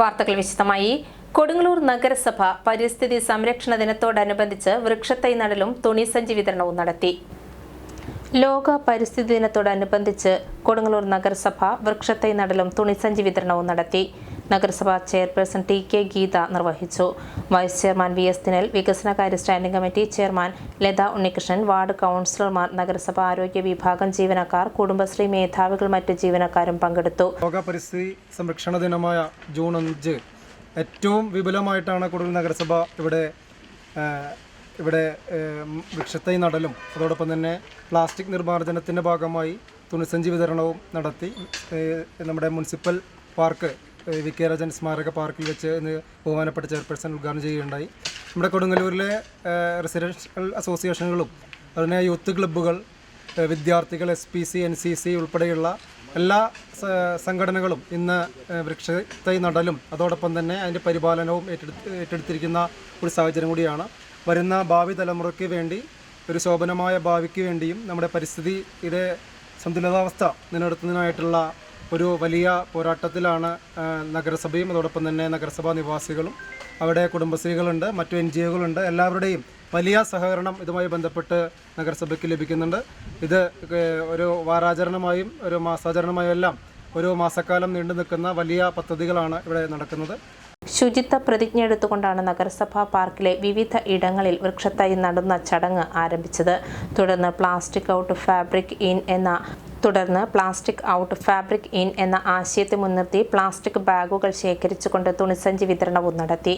വാർത്തകൾ വിശദമായി. കൊടുങ്ങല്ലൂർ നഗരസഭ പരിസ്ഥിതി സംരക്ഷണ ദിനത്തോടനുബന്ധിച്ച് വൃക്ഷത്തൈ നടലും തുണിസഞ്ചി വിതരണവും നടത്തി. ലോക പരിസ്ഥിതി ദിനത്തോടനുബന്ധിച്ച് കൊടുങ്ങല്ലൂർ നഗരസഭ വൃക്ഷത്തൈ നടലും തുണിസഞ്ചി വിതരണവും നടത്തി. നഗരസഭാ ചെയർപേഴ്സൺ ടി കെ ഗീത നിർവഹിച്ചു. Vice chairman V S Dinal വികസനകാര്യ standing committee chairman Latha Unnikrishnan ward കൗൺസിലർമാർ നഗരസഭാ ആരോഗ്യ വിഭാഗം ജീവനക്കാർ കുടുംബശ്രീ മേധാവികൾ മറ്റ് ജീവനക്കാരും പങ്കെടുത്തു. ലോക പരിസ്ഥിതി സംരക്ഷണ ദിനമായ ജൂൺ അഞ്ച് ഏറ്റവും വിപുലമായിട്ടാണ് കൊടുങ്ങല്ലൂർ നഗരസഭ ഇവിടെ ഇവിടെ വൃക്ഷത്തെ നടലും അതോടൊപ്പം തന്നെ പ്ലാസ്റ്റിക് നിർമ്മാർജനത്തിന്റെ ഭാഗമായി തുണിസഞ്ചി വിതരണവും നടത്തി നമ്മുടെ municipal park V K Rajan സ്മാരക പാർക്കിൽ വെച്ച് ഇന്ന് ബഹുമാനപ്പെട്ട ചെയർപേഴ്സൺ ഉദ്ഘാടനം ചെയ്യുകയുണ്ടായി. നമ്മുടെ കൊടുങ്ങല്ലൂരിലെ റെസിഡൻഷ്യൽ അസോസിയേഷനുകളും അതുപോലെ യൂത്ത് ക്ലബ്ബുകൾ വിദ്യാർത്ഥികൾ S P C N C C ഉൾപ്പെടെയുള്ള എല്ലാ സംഘടനകളും ഇന്ന് വൃക്ഷത്തൈ നടലും അതോടൊപ്പം തന്നെ അതിന്റെ പരിപാലനവും ഏറ്റെടുത്ത് ഏറ്റെടുത്തിരിക്കുന്ന ഒരു സാഹചര്യം കൂടിയാണ്. വരുന്ന ഭാവി തലമുറയ്ക്ക് വേണ്ടി ഒരു ശോഭനമായ ഭാവിക്ക് വേണ്ടിയും നമ്മുടെ പരിസ്ഥിതിയുടെ സന്തുലിതാവസ്ഥ നിലനിർത്തുന്നതിനായിട്ടുള്ള ഒരു വലിയ പോരാട്ടത്തിലാണ് നഗരസഭയും അതോടൊപ്പം തന്നെ നഗരസഭാ നിവാസികളും അവിടെ കുടുംബശ്രീകളുണ്ട് മറ്റു എൻ ജി ഒകളുണ്ട്. എല്ലാവരുടെയും വലിയ സഹകരണം ഇതുമായി ബന്ധപ്പെട്ട് നഗരസഭയ്ക്ക് ലഭിക്കുന്നുണ്ട്. ഇത് ഒരു വാരാചരണമായും ഒരു മാസാചരണമായും എല്ലാം ഒരു മാസക്കാലം നീണ്ടു നിൽക്കുന്ന വലിയ പദ്ധതികളാണ് ഇവിടെ നടക്കുന്നത്. ശുചിത്വ പ്രതിജ്ഞ എടുത്തുകൊണ്ടാണ് നഗരസഭാ പാർക്കിലെ വിവിധ ഇടങ്ങളിൽ വൃക്ഷത്തൈ നടുന്ന ചടങ്ങ് ആരംഭിച്ചത്. തുടർന്ന് പ്ലാസ്റ്റിക് ഔട്ട് ഫാബ്രിക് ഇൻ എന്ന തുടർന്ന് പ്ലാസ്റ്റിക് ഔട്ട് ഫാബ്രിക് ഇൻ എന്ന ആശയത്തെ മുൻനിർത്തി പ്ലാസ്റ്റിക് ബാഗുകൾ ശേഖരിച്ചുകൊണ്ട് തുണിസഞ്ചി വിതരണവും നടത്തി.